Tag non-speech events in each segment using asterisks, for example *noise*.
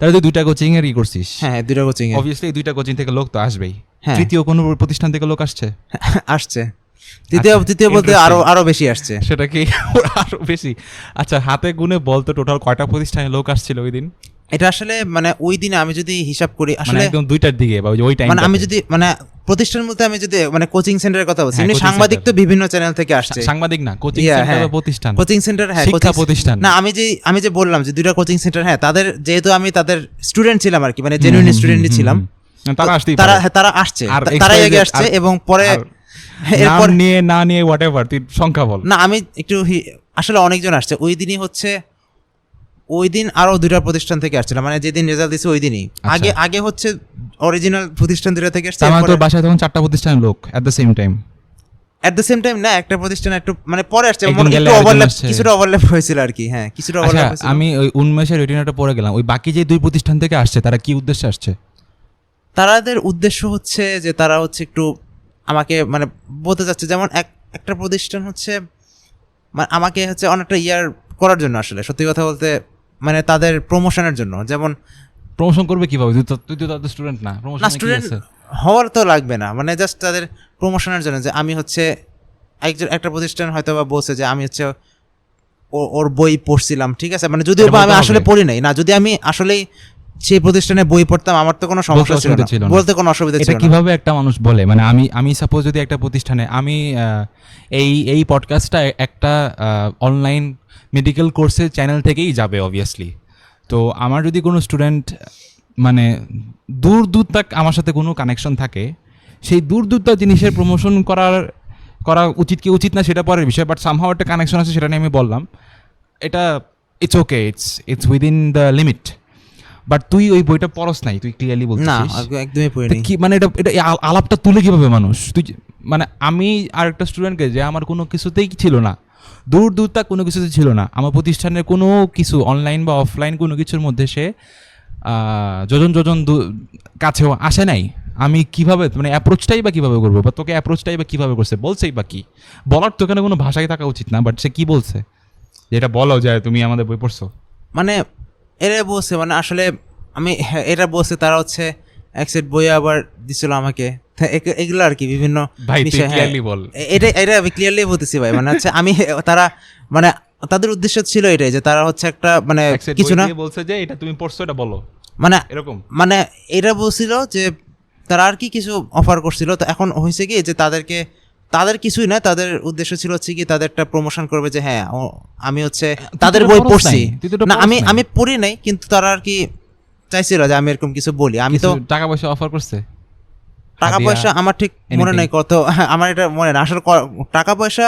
তাহলে তুই দুইটা কোচিং এর ই করছিস? হ্যাঁ হ্যাঁ দুইটা কোচিং অবভিয়াসলি দুইটা কোচিং থেকে লোক তো আসবেই। হ্যাঁ। তৃতীয় কোনো প্রতিষ্ঠান থেকে লোক আসছে? *laughs* আসছে। তৃতীয় আচ্ছা, তৃতীয় বলতে আরও আরও বেশি আসছে। সেটা কি? *laughs* আরও বেশি। আচ্ছা হাতে গুনে বলতো টোটাল কয়টা প্রতিষ্ঠানে লোক আসছিল ওই দিন? এটা আসলে মানে ওই দিনে আমি যদি হিসাব করি মানে আসলে একদম দুইটার দিকে বা ওই টাইম মানে আমি যদি মানে প্রতিষ্ঠান বলতে আমি যদি মানে কোচিং সেন্টারের কথা বলছি হ্যাঁ, এমনি সাংবাদিক তো বিভিন্ন চ্যানেল থেকে আসছে। সাংবাদিক না কোচিং সেন্টার হ্যাঁ। বা প্রতিষ্ঠান। কোচিং সেন্টার হ্যাঁ শিক্ষা প্রতিষ্ঠান। না আমি যে আমি যে বললাম যে দুইটা কোচিং সেন্টার হ্যাঁ তাদের যেহেতু আমি তাদের স্টুডেন্ট ছিলাম আর কি মানে জেনুইন স্টুডেন্টই ছিলাম তারা আসতেই তারা হ্যাঁ, তারা আসছে। তারাই আগে আসছে এবং পরে *laughs* এরপর নিয়ে না নিয়ে হোয়াট এভার তুই সংখ্যা বল। না আমি একটু আসলে অনেকজন আসছে। ওই দিনই হচ্ছে ওই দিন আরও দুইটা প্রতিষ্ঠান থেকে আসছিল। মানে যেদিন রেজাল্ট দিছে ওই দিনই। আচ্ছা। আগে আগে হচ্ছে অরিজিনাল প্রতিষ্ঠান দুটো থেকে আসছে তার মানে তোর বাসায় তখন চারটা প্রতিষ্ঠানের লোক at the same time at the same time না একটা প্রতিষ্ঠান একটু মানে পরে আসছে একটু ওভারল্যাপ কিছুটা ওভারল্যাপ হয়েছিল আর কি হ্যাঁ কিছুটা আচ্ছা ওভারল্যাপ হয়েছিল। আমি ওই উন্মেষের রেটিনাটা পড়ে গেলাম। ওই বাকি যে দুই প্রতিষ্ঠান থেকে আসছে তারা কি উদ্দেশ্যে আসছে? তাদের উদ্দেশ্য হচ্ছে যে তারা হচ্ছে একটু আমাকে মানে বলতে চাচ্ছে যেমন এক একটা প্রতিষ্ঠান হচ্ছে মানে আমাকে হচ্ছে অনেকটা ইয়ার করার জন্য আসলে। সত্যি কথা বলতে মানে তাদের প্রমোশনের জন্য। যেমন প্রমোশন করবে কীভাবে? তুই তো তাদের স্টুডেন্ট না। প্রমোশন না স্টুডেন্ট হওয়ার তো লাগবে না। মানে জাস্ট তাদের প্রমোশনের জন্য যে আমি হচ্ছে একজন একটা প্রতিষ্ঠান হয়তো বা বলছে যে আমি হচ্ছে ওর বই পড়ছিলাম ঠিক আছে? মানে যদিও বা আমি আসলে পড়ি নাই। না যদি আমি আসলেই সেই প্রতিষ্ঠানে বই পড়তাম আমার তো কোনো সমস্যা ছিল না। বলতে কোনো অসুবিধা ছিল এটা না। কীভাবে একটা মানুষ বলে? মানে আমি আমি সাপোজ যদি একটা প্রতিষ্ঠানে আমি এই এই পডকাস্টটা একটা অনলাইন মেডিকেল কোর্সের চ্যানেল থেকেই যাবে অবভিয়াসলি তো আমার যদি কোনো স্টুডেন্ট মানে দূর দূর তাক আমার সাথে কোনো কানেকশন থাকে সেই দূর দূর তাক জিনিসের প্রমোশন করার করা উচিত কি উচিত না সেটা পরের বিষয় বাট সামহাও একটা কানেকশন আছে সেটা নিয়ে আমি বললাম। এটা it's okay it's it's within the limit but তুই ওই বইটা পড়স নাই তুই ক্লিয়ারলি না বলছিস একদম- একদমই তা পড়িনি কি মানে এটা এটা আলাপটা তুলে কীভাবে মানুষ? তুই মানে আমি আর একটা স্টুডেন্টকে যে আমার কোনো কিছুতেই ছিল না দূর দূর তাক কোনো কিছুতে ছিল না আমার প্রতিষ্ঠানের কোনো কিছু অনলাইন বা অফলাইন কোনো কিছুর মধ্যে সে যোজন যোজন কাছেও আসে নাই। আমি কীভাবে মানে অ্যাপ্রোচটাই বা কীভাবে করব? বা তোকে অ্যাপ্রোচটাই বা কীভাবে করছে? বলছেই বা কি? বলার তো এখানে কোনো ভাষায় থাকা উচিত না বাট সে কি বলছে? যেটা বলো যে তুমি আমাদের বই পড়ছো। মানে এরা বলছে মানে আসলে আমি হ্যাঁ, এরা বলছে তারা হচ্ছে এক সেট বই আবার দিছিল আমাকে। এগুলো আর কি বিভিন্ন হ্যাঁ। এটা এটা আমি ক্লিয়ারলি বলতেছি ভাই মানে হচ্ছে আমি তারা মানে তাদের উদ্দেশ্য ছিল এটাই যে তারা হচ্ছে একটা মানে কিছু না। বলছে যে এটা তুমি পড়ছো এটা বলো। মানে এরকম। মানে এরা বলছিল যে তারা আর কি কিছু অফার করছিল তো এখন হয়েছে কি যে তাদেরকে তাদের কিছুই না তাদের উদ্দেশ্য ছিল হচ্ছে কি তাদের একটা প্রমোশন করবে যে হ্যাঁ আমি হচ্ছে তাদের বই পড়ছি। না আমি আমি পড়ি নাই কিন্তু তারা আর কি চাইছিল যে আমি এরকম কিছু বলি। আমি তো টাকা পয়সা অফার করছে? টাকা পয়সা আমার ঠিক মনে? নাই কত *laughs* আমার এটা মনে না আসলে টাকা পয়সা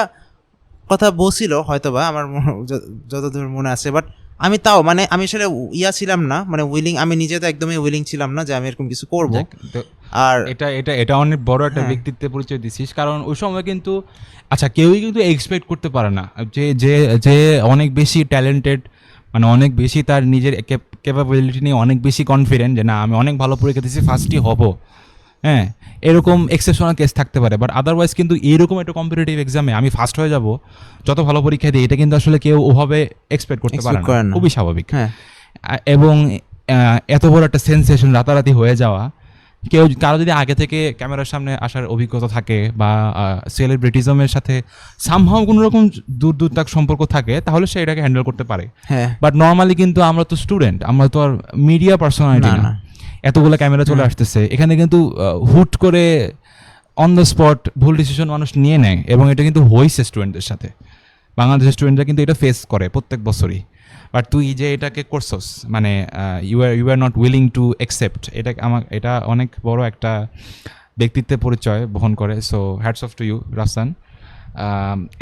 কথা বলছিল হয়তোবা আমার যতদূর মনে আছে বাট আমি তাও মানে আমি আসলে ইয়া ছিলাম না মানে উইলিং আমি নিজে তো একদমই উইলিং ছিলাম না যে আমি এরকম কিছু করব। তো আর এটা এটা এটা অনেক বড় একটা হ্যাঁ। ব্যক্তিত্বের পরিচয় দিছিস কারণ ওই সময় কিন্তু আচ্ছা কেউই কিন্তু এক্সপেক্ট করতে পারে না। যে যে যে অনেক বেশি ট্যালেন্টেড মানে অনেক বেশি তার নিজের ক্যাপাবিলিটি নিয়ে অনেক বেশি কনফিডেন্ট যে না আমি অনেক ভালো পরীক্ষা দিচ্ছি ফার্স্টই হব। হ্যাঁ এরকম এক্সেপশনাল কেস থাকতে পারে বাট আদারওয়াইজ কিন্তু এইরকম একটা কম্পিটিটিভ এক্সামে আমি ফার্স্ট হয়ে যাব যত ভালো পরীক্ষা দিই এটা কিন্তু আসলে কেউ ওভাবে এক্সপেক্ট করতে পারে না। খুবই স্বাভাবিক। হ্যাঁ। এবং এত বড় একটা সেন্সেশন রাতারাতি হয়ে যাওয়া কেউ কারও যদি আগে থেকে ক্যামেরার সামনে আসার অভিজ্ঞতা থাকে বা সেলিব্রিটিজমের সাথে সামহাও কোনো রকম দূর দূর তাক সম্পর্ক থাকে তাহলে সে এটাকে হ্যান্ডেল করতে পারে। হ্যাঁ। বাট নর্মালি কিন্তু আমরা তো স্টুডেন্ট আমরা তো আর মিডিয়া পার্সোনালিটি না। এতগুলো ক্যামেরা চলে আসতেছে। এখানে কিন্তু হুট করে অন দ্য স্পট ভুল ডিসিশন মানুষ নিয়ে নেয় এবং এটা কিন্তু হয়েছে স্টুডেন্টদের সাথে। বাংলাদেশের স্টুডেন্টরা কিন্তু এটা ফেস করে প্রত্যেক বছরই। বাট তুই যে এটাকে করছস মানে you are you are not willing to accept এটা আমার এটা অনেক বড় একটা ব্যক্তিত্বের পরিচয় বহন করে। So hats off to you Rasan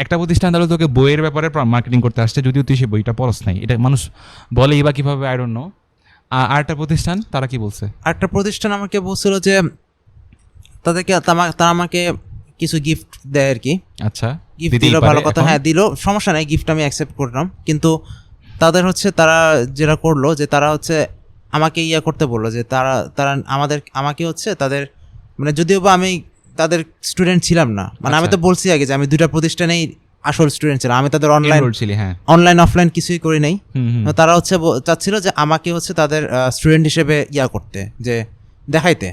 একটা প্রতিষ্ঠান তাহলে তোকে বইয়ের ব্যাপারে মার্কেটিং করতে আসছে যদিও তুই সেই বইটা পড়স নাই। এটা মানুষ বলেই বা কীভাবে আই ডোন্ট নো আর একটা প্রতিষ্ঠান তারা কি বলছে? আরেকটা প্রতিষ্ঠান আমাকে বলছিল যে তাদেরকে তারা আমাকে কিছু গিফট দেয় আর কি। আচ্ছা গিফট দিল ভালো কথা হ্যাঁ দিল সমস্যা নাই গিফট আমি অ্যাকসেপ্ট করলাম। কিন্তু তাদের হচ্ছে তারা যেটা করল যে তারা হচ্ছে আমাকে ইয়া করতে বলল যে তারা তারা আমাদের আমাকে হচ্ছে তাদের মানে যদিও বা আমি তাদের স্টুডেন্ট ছিলাম না মানে আমি আচ্ছা। তো বলছি আগে যে আমি দুইটা প্রতিষ্ঠানেই আসল স্টুডেন্ট ছিল। আমি তাদের অনলাইন হ্যাঁ। অনলাইন অফলাইন কিছুই করি নাই। তারা হচ্ছে চাচ্ছিল যে আমাকে হচ্ছে তাদের স্টুডেন্ট হিসেবে ইয়া করতে যে দেখাইতে।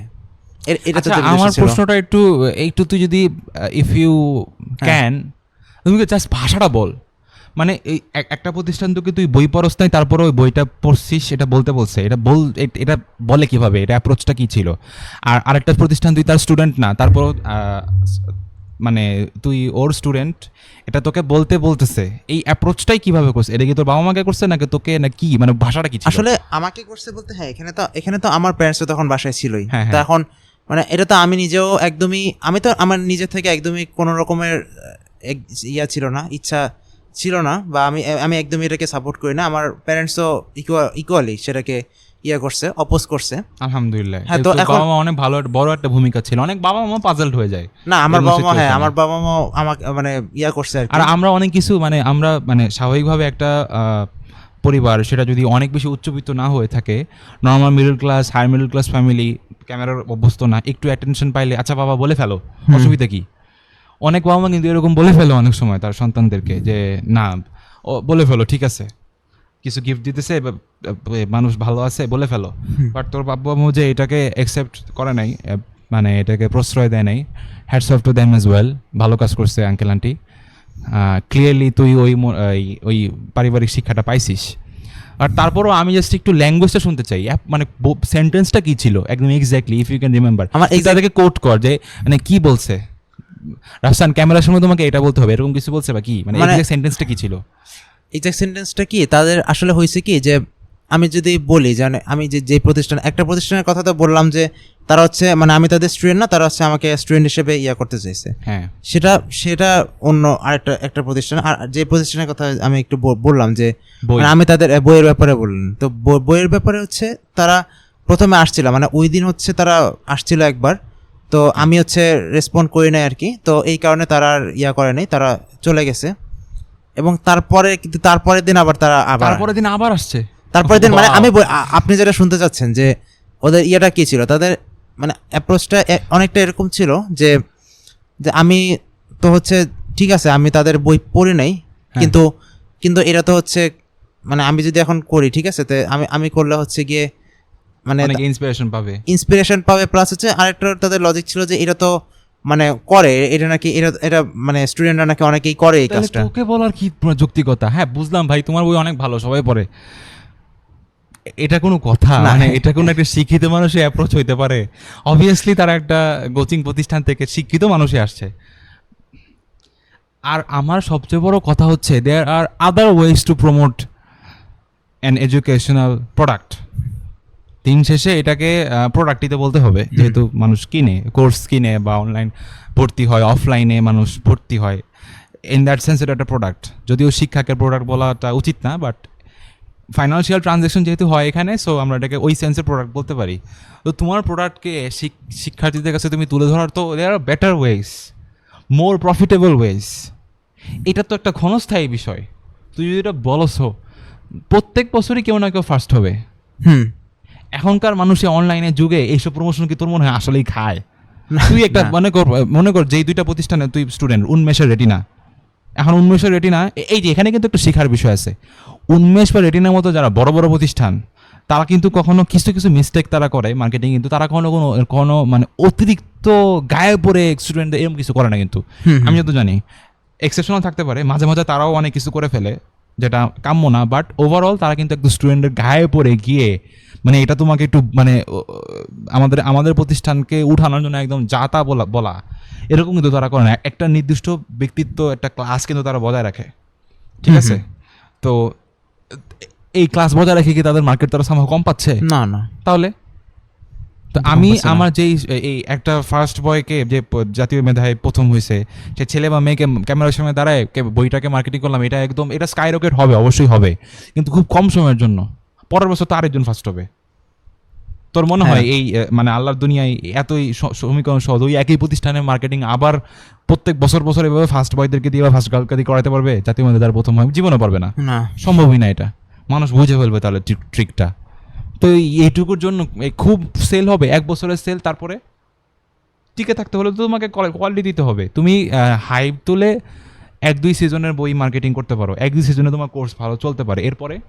আচ্ছা আমার প্রশ্নটা একটু একটু তুই যদি ইফ ইউ ক্যান তুমি জাস্ট ভাষাটা বল। মানে এই একটা প্রতিষ্ঠান তোকে তুই বই পড়স নাই তারপরে ওই বইটা পড়ছিস এটা বলতে বলছে। এটা বল এটা বলে কীভাবে? এটা অ্যাপ্রোচটা কি ছিল? আর আরেকটা প্রতিষ্ঠান তুই তার স্টুডেন্ট না তারপর মানে তুই ওর স্টুডেন্ট এটা তোকে বলতে বলতেছে এই অ্যাপ্রোচটাই কীভাবে করছে? এটা কি তোর বাবা মাকে করছে নাকি তোকে না কি? মানে ভাষাটা কি আসলে আমাকে করছে বলতে হ্যাঁ এখানে তো এখানে তো আমার প্যারেন্টস তখন বাসায় ছিলই। হ্যাঁ, তো হ্যাঁ। এখন মানে এটা তো আমি নিজেও একদমই আমি তো আমার নিজের থেকে একদমই কোনো রকমের ইয়া ছিল না ইচ্ছা ছিল না বা আমি আমি একদমই এটাকে সাপোর্ট করি না। আমার প্যারেন্টসও ইকুয়ালি সেটাকে ইয়া করছে অপোজ করছে। আলহামদুলিল্লাহ। হ্যাঁ, তো এখন- বাবা অনেক ভালো বড় একটা ভূমিকা ছিল। অনেক বাবা মা পাজলড হয়ে যায় না আমার বাবা মা হ্যাঁ আমার বাবা মা আমাকে মানে ইয়া করছে আর আমরা অনেক কিছু মানে আমরা মানে স্বাভাবিকভাবে একটা পরিবার সেটা যদি অনেক বেশি উচ্চবিত্ত না হয়ে থাকে normal middle class high middle class family ক্যামেরার অভ্যস্ত না একটু অ্যাটেনশন পাইলে আচ্ছা বাবা বলে ফেলো অসুবিধা কি? অনেক বাবা মা কিন্তু এরকম বলে ফেলো অনেক সময় তার সন্তানদেরকে যে না বলে ফেলো ঠিক আছে। কিছু গিফট দিতেছে মানুষ ভালো আছে বলে ফেলো। বাট তোর বাবা মা যে এটাকে অ্যাকসেপ্ট করে নাই মানে এটাকে প্রশ্রয় দেয় নাই hats off to them as well ভালো কাজ করছে আঙ্কেল আন্টি ক্লিয়ারলি তুই ওই ওই পারিবারিক শিক্ষাটা পাইছিস। আর তারপরও আমি জাস্ট একটু ল্যাঙ্গুয়েজটা শুনতে চাই মানে সেন্টেন্সটা কি ছিল? একদম exactly if you can remember আমার তাদেরকে কোট কর যে মানে কি বলছে? রাফসান ক্যামেরার সামনে তোমাকে এটা বলতে হবে এরকম কিছু বলছে বা কি? মানে মানে- সেন্টেন্সটা কি ছিল? এক্সাক্ট সেন্টেন্সটা কি? তাদের আসলে হয়েছে কি যে আমি যদি বলি জানে আমি যে যে প্রতিষ্ঠান একটা প্রতিষ্ঠানের কথা তো বললাম যে তারা হচ্ছে মানে আমি তাদের স্টুডেন্ট না তারা হচ্ছে আমাকে স্টুডেন্ট হিসেবে ইয়া করতে চাইছে। হ্যাঁ। সেটা সেটা অন্য আরেকটা একটা প্রতিষ্ঠান আর যে প্রতিষ্ঠানের কথা আমি একটু বললাম যে মানে আমি তাদের বইয়ের ব্যাপারে বললাম। তো বইয়ের ব্যাপারে হচ্ছে তারা প্রথমে আসছিল মানে ওই দিন হচ্ছে তারা আসছিল একবার। তো আমি হচ্ছে রেসপন্ড করি নাই আর কি। তো এই কারণে তারা আর ইয়া করে নাই তারা চলে গেছে। এবং তারপরে কিন্তু তারপরের দিন আবার তারা আবার তারপরে দিন আবার আসছে? তারপরের দিন মানে আমি আপনি যেটা শুনতে চাচ্ছেন যে ওদের ইয়েটা কি ছিল? তাদের মানে অ্যাপ্রোচটা অনেকটা এরকম ছিল যে যে আমি তো হচ্ছে ঠিক আছে আমি তাদের বই পড়ি নাই হ্যাঁ। কিন্তু কিন্তু এটা তো হচ্ছে মানে আমি যদি এখন করি ঠিক আছে তো আমি আমি করলে হচ্ছে গিয়ে মানে ইন্সপিরেশন পাবে। ইন্সপিরেশন পাবে প্লাস হচ্ছে আরেকটা তাদের লজিক ছিল যে এটা তো মানে করে এটা নাকি এটা এটা মানে স্টুডেন্টরা নাকি অনেকেই করে এই তাহলে কাজটা। তোকে বলার কি যৌক্তিকতা? হ্যাঁ বুঝলাম ভাই তোমার বই অনেক ভালো সবাই পড়ে। এটা কোনো কথা। মানে এটা কোনো একটা শিক্ষিত মানুষের অ্যাপ্রোচ হইতে পারে। অবভিয়াসলি তারা একটা কোচিং প্রতিষ্ঠান থেকে শিক্ষিত মানুষই আসছে। আর আমার সবচেয়ে বড় কথা হচ্ছে there are other ways to promote an educational product দিন শেষে এটাকে প্রোডাক্টই তো বলতে হবে। যেহেতু মানুষ কিনে কোর্স কিনে বা অনলাইন ভর্তি হয় অফলাইনে মানুষ ভর্তি হয় ইন দ্যাট সেন্স এটা একটা প্রোডাক্ট যদিও শিক্ষাকে প্রোডাক্ট বলাটা উচিত না বাট ফাইন্যান্সিয়াল ট্রানজ্যাকশন যেহেতু হয় এখানে সো আমরা এটাকে ওই সেন্সের প্রোডাক্ট বলতে পারি। তো তোমার প্রোডাক্টকে শিক্ষার্থীদের কাছে তুমি তুলে ধরার তো there are better ways more profitable ways এটা তো একটা ক্ষণস্থায়ী বিষয়। তুই যদি এটা বলছো প্রত্যেক বছরই কেউ না কেউ ফার্স্ট হবে। হুম। এখনকার মানুষে অনলাইনে যুগে এইসব প্রমোশন কি তোর মনে হয় আসলেই খায়? তুই একটা মনে কর মনে কর যেই দুইটা প্রতিষ্ঠানে তুই স্টুডেন্ট উন্মেষের রেটিনা এখন উন্মেষের রেটিনা এই যে এখানে কিন্তু একটু শেখার বিষয় আছে। উন্মেষ বা রেটিনার মতো যারা বড় বড় প্রতিষ্ঠান তারা কিন্তু কখনো কিছু কিছু মিস্টেক তারা করে মার্কেটিং কিন্তু তারা কখনো কোনো কোনো মানে অতিরিক্ত গায়ে পড়ে স্টুডেন্টদের এরকম কিছু করে না কিন্তু। আমি যত জানি এক্সেপশনাল থাকতে পারে মাঝে মাঝে তারাও অনেক কিছু করে ফেলে যেটা কাম্য না বাট ওভারঅল তারা কিন্তু একটু স্টুডেন্টের গায়ে পড়ে গিয়ে মানে এটা তোমাকে একটু মানে আমাদের আমাদের প্রতিষ্ঠানকে উঠানোর জন্য একদম যা তা বলা বলা। এরকম কিন্তু তারা করে না। একটা নির্দিষ্ট ব্যক্তিত্ব একটা ক্লাস কিন্তু তারা বজায় রাখে। ঠিক আছে? তো এই ক্লাস বজায় রেখে কি তাদের মার্কেট তারা সামহ কম পাচ্ছে? না না। তাহলে? তো আমি আমার যেই এই একটা ফার্স্ট বয়কে যে জাতীয় মেধায় প্রথম হয়েছে সে ছেলে বা মেয়েকে ক্যামেরার সামনে দাঁড়ায় বইটাকে মার্কেটিং করলাম এটা একদম এটা স্কাই রকেট হবে অবশ্যই হবে। কিন্তু খুব কম সময়ের জন্য। পরের বছর তো আরেকজন ফার্স্ট হবে। তোর মনে হয় হ্যাঁ। এই মানে আল্লাহর দুনিয়ায় এতই সমীকরণ সহজ ওই একই প্রতিষ্ঠানে মার্কেটিং আবার প্রত্যেক বছর বছর এভাবে ফার্স্ট বয়দেরকে দিয়ে বা ফার্স্ট গার্লকে দিয়ে করাতে পারবে? জাতীয় মধ্যে তার প্রথম হয় জীবনে পারবে না। সম্ভবই না এটা। মানুষ বুঝে ফেলবে তাহলে ট্রিক- ট্রিকটা তো এই- এইটুকুর জন্য খুব সেল হবে এক বছরের সেল তারপরে টিকে থাকতে হলে তো তোমাকে কোয়ালিটি দিতে হবে। তুমি হাইপ তুলে এক দুই সিজনের বই মার্কেটিং করতে পারো। এক দুই সিজনে তোমার কোর্স ভালো চলতে পারে। এরপরে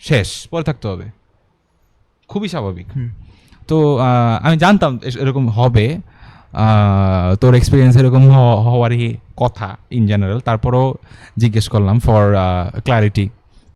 শেষ পরে থাকতে হবে। খুবই স্বাভাবিক। তো আমি জানতাম এরকম হবে। তোর এক্সপিরিয়েন্স এরকম হওয়ারই কথা ইন জেনারেল তারপরেও জিজ্ঞেস করলাম ফর ক্লারিটি